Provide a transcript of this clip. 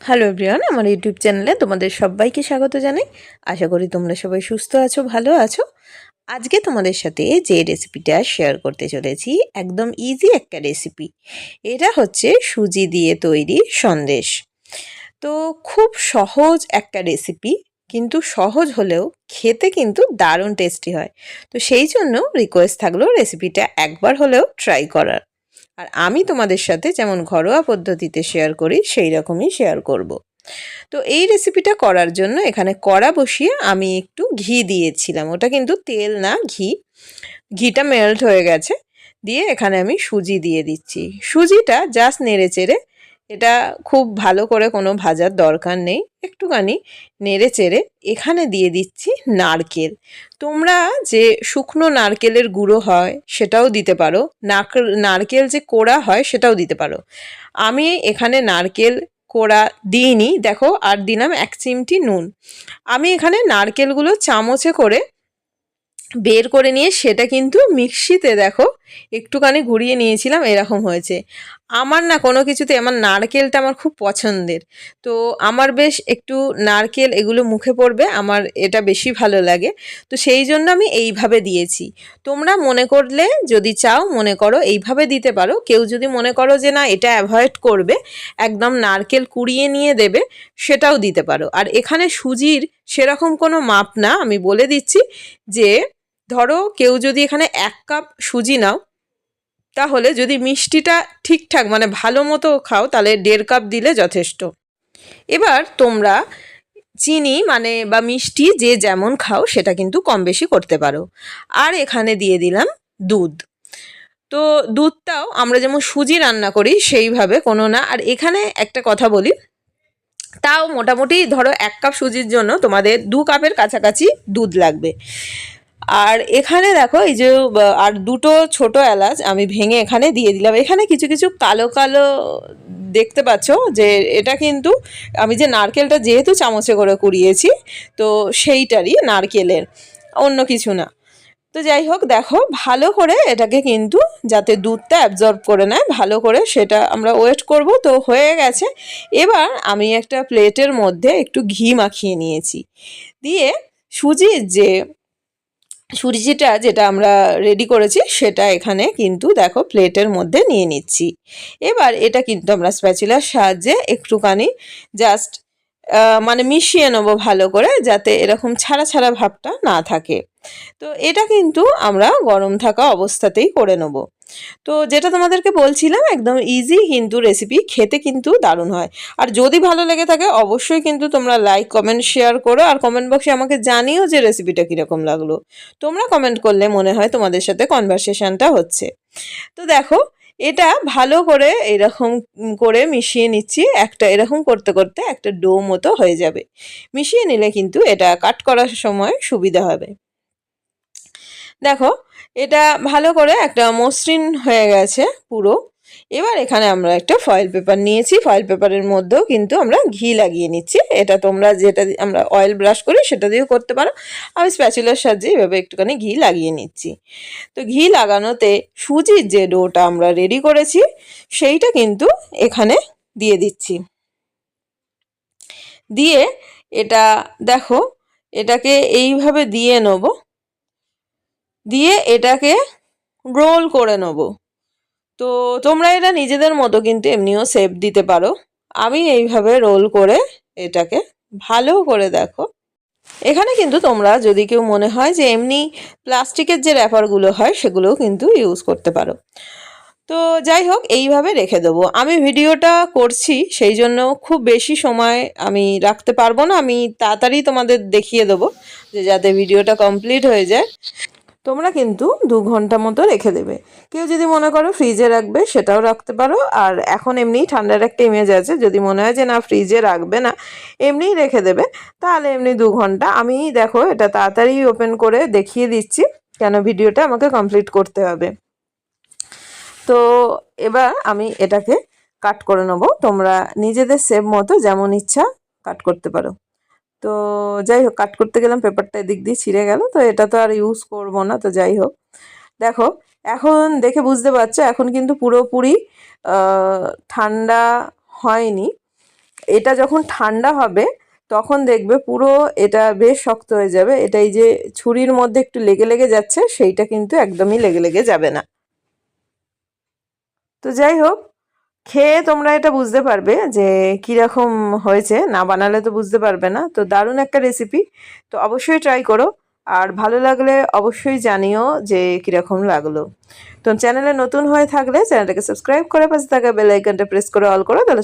Hello everyone আমার YouTube চ্যানেলে তোমাদের সবাইকে স্বাগত জানাই। আশা করি তোমরা সবাই সুস্থ আছো, ভালো আছো। আজকে তোমাদের সাথে যে রেসিপিটা শেয়ার করতে চলেছি, একদম ইজি একটা রেসিপি এটা হচ্ছে সুজি দিয়ে তৈরি সন্দেশ। তো খুব সহজ একটা রেসিপি কিন্তু সহজ হলেও খেতে কিন্তু দারুণ টেস্টি হয়। তো সেই জন্য রিকোয়েস্ট থাকল রেসিপিটা একবার হলেও ট্রাই করার। আর আমি তোমাদের সাথে যেমন ঘরোয়া পদ্ধতিতে শেয়ার করি, সেই রকমই শেয়ার করব। তো এই রেসিপিটা করার জন্য এখানে কড়া বসিয়ে আমি একটু ঘি দিয়েছিলাম। ওটা কিন্তু তেল না, ঘি। ঘিটা মেল্ট হয়ে গেছে। দিয়ে এখানে আমি সুজি দিয়ে দিচ্ছি। সুজিটা জাস্ট নেড়ে চেড়ে এটা খুব ভালো করে কোনো ভাজার দরকার নেই। একটুখানি নেড়ে চেড়ে এখানে দিয়ে দিচ্ছি নারকেল। তোমরা যে শুকনো নারকেলের গুঁড়ো হয় সেটাও দিতে পারো। নারকেল যে কোড়া হয় সেটাও দিতে পারো। আমি এখানে নারকেল কোড়া দিইনি। দেখো, আর দিলাম এক চিমটি নুন। আমি এখানে নারকেলগুলো চামচে করে বের করে নিয়ে সেটা কিন্তু মিক্সিতে দেখো, একটুখানি ঘুরিয়ে নিয়েছিলাম, এরকম হয়েছে। আমার না কোনো কিছুতে আমার নারকেলটা আমার খুব পছন্দের। তো আমার বেশ একটু নারকেল এগুলো মুখে পড়বে, আমার এটা বেশি ভালো লাগে। তো সেই জন্য আমি এইভাবে দিয়েছি। তোমরা মনে করলে যদি চাও মনে করো এইভাবে দিতে পারো। কেউ যদি মনে করো যে না, এটা অ্যাভয়েড করবে, একদম নারকেল কুড়িয়ে নিয়ে দেবে, সেটাও দিতে পারো। আর এখানে সুজির সেরকম কোনো মাপ না, আমি বলে দিচ্ছি যে ধরো কেউ যদি এখানে এক কাপ সুজি নাও তাহলে যদি মিষ্টিটা ঠিকঠাক মানে ভালো মতো খাও, তাহলে দেড় কাপ দিলে যথেষ্ট। এবার তোমরা চিনি মানে বা মিষ্টি যে যেমন খাও, সেটা কিন্তু কম বেশি করতে পারো। আর এখানে দিয়ে দিলাম দুধ। তো দুধটাও আমরা যেমন সুজি রান্না করি, সেইভাবে কোনো না। আর এখানে একটা কথা বলি, তাও মোটামুটি ধরো এক কাপ সুজির জন্য তোমাদের দু কাপের কাছাকাছি দুধ লাগবে। আর এখানে দেখো, এই যে আর দুটো ছোট এলাচ আমি ভেঙে এখানে দিয়ে দিলাম। এখানে কিছু কিছু কালো কালো দেখতে পাচ্ছ যে, এটা কিন্তু আমি যে নারকেলটা যেহেতু চামচে করে কুড়িয়েছি, তো সেইটারই নারকেলের, অন্য কিছু না। তো যাই হোক, দেখো, ভালো করে এটাকে কিন্তু যাতে দুধটা অ্যাবজর্ব করে নেয়, ভালো করে সেটা আমরা ওয়েট করব, তো হয়ে গেছে। এবার আমি একটা প্লেটের মধ্যে একটু ঘি মাখিয়ে নিয়েছি। দিয়ে সুজির যে সুজিটা যেটা আমরা রেডি করেছি, সেটা এখানে কিন্তু দেখো প্লেটের মধ্যে নিয়ে নিচ্ছি। এবার এটা কিন্তু আমরা স্প্যাচুলার সাহায্যে একটুখানি জাস্ট মানে মিশিয়ে নেব ভালো করে যাতে এরকম ছাড়া ছাড়া ভাবটা না থাকে। তো এটা কিন্তু আমরা গরম থাকা অবস্থাতেই করে নেব। তো যেটা তোমাদেরকে বলছিলাম, একদম ইজি কিন্তু রেসিপি খেতে কিন্তু দারুণ হয়। আর যদি ভালো লেগে থাকে, অবশ্যই কিন্তু তোমরা লাইক কমেন্ট শেয়ার করো, আর কমেন্ট বক্সে আমাকে জানিও যে রেসিপিটা কীরকম লাগল। তোমরা কমেন্ট করলে মনে হয় তোমাদের সাথে কনভারসেশনটা হচ্ছে। তো দেখো, এটা ভালো করে এরকম করে মিশিয়ে নিচ্ছি, একটা এরকম করতে করতে একটা ডো মতো হয়ে যাবে। মিশিয়ে নিলে কিন্তু এটা কাট করার সময় সুবিধা হবে। দেখো, এটা ভালো করে একটা মসৃণ হয়ে গেছে পুরো। এবার এখানে আমরা একটা ফয়েল পেপার নিয়েছি। ফয়েল পেপারের মধ্যেও কিন্তু আমরা ঘি লাগিয়ে নিচ্ছি। এটা তোমরা যেটা আমরা অয়েল ব্রাশ করি, সেটা দিয়েও করতে পারো। আমি স্প্যাচুলার সাহায্যে এভাবে একটুখানি ঘি লাগিয়ে নিচ্ছি। তো ঘি লাগানোতে সুজির যে ডোটা আমরা রেডি করেছি, সেইটা কিন্তু এখানে দিয়ে দিচ্ছি। দিয়ে এটা দেখো, এটাকে এইভাবে দিয়ে নেব। দিয়ে এটাকে রোল করে নেব। তো তোমরা এটা নিজেদের মতো কিন্তু এমনিও সেপ দিতে পারো। আমি এইভাবে রোল করে এটাকে ভালো করে দেখো। এখানে কিন্তু তোমরা যদি কেউ মনে হয় যে এমনি প্লাস্টিকের যে র্যাপারগুলো হয় সেগুলোও কিন্তু ইউজ করতে পারো। তো যাই হোক, এইভাবে রেখে দেবো। আমি ভিডিওটা করছি, সেই জন্য খুব বেশি সময় আমি রাখতে পারব না। আমি তাড়াতাড়ি তোমাদের দেখিয়ে দেবো যে যাতে ভিডিওটা কমপ্লিট হয়ে যায়। তোমরা কিন্তু দু ঘণ্টা মতো রেখে দেবে। কেউ যদি মনে করো ফ্রিজে রাখবে, সেটাও রাখতে পারো। আর এখন এমনি ঠান্ডার একটা ইমেজ আছে, যদি মনে হয় যে না ফ্রিজে রাখবে না, এমনিই রেখে দেবে। তাহলে এমনি দু ঘণ্টা। আমি দেখো এটা তাড়াতাড়ি ওপেন করে দেখিয়ে দিচ্ছি, কেন ভিডিওটা আমাকে কমপ্লিট করতে হবে। তো এবার আমি এটাকে কাট করে নেব। তোমরা নিজেদের সেভ মতো যেমন ইচ্ছা কাট করতে পারো। তো যাই হোক কাট করতে গেলাম পেপারটা এদিক দিয়ে ছিঁড়ে গেল। তো এটা তো আর ইউজ করব না, তো যাই হোক। দেখো, এখন দেখে বুঝতে পারছ, এখন কিন্তু পুরোপুরি ঠান্ডা হয়নি। এটা যখন ঠান্ডা হবে, তখন দেখবে পুরো এটা বেশ শক্ত হয়ে যাবে। এটা এই যে ছুরির মধ্যে একটু লেগে লেগে যাচ্ছে, সেইটা কিন্তু একদমই লেগে লেগে যাবে না। তো যাই হোক খেয়ে তোমরা এটা বুঝতে পারবে যে কীরকম হয়েছে, না বানালে তো বুঝতে পারবে না। তো দারুণ একটা রেসিপি তো অবশ্যই ট্রাই করো। আর ভালো লাগলে অবশ্যই জানিও যে কীরকম লাগল। তো চ্যানেলে নতুন হয়ে থাকলে চ্যানেলটাকে সাবস্ক্রাইব করে পাশে থাকা বেল আইকনটা প্রেস করে অল করো, তাহলে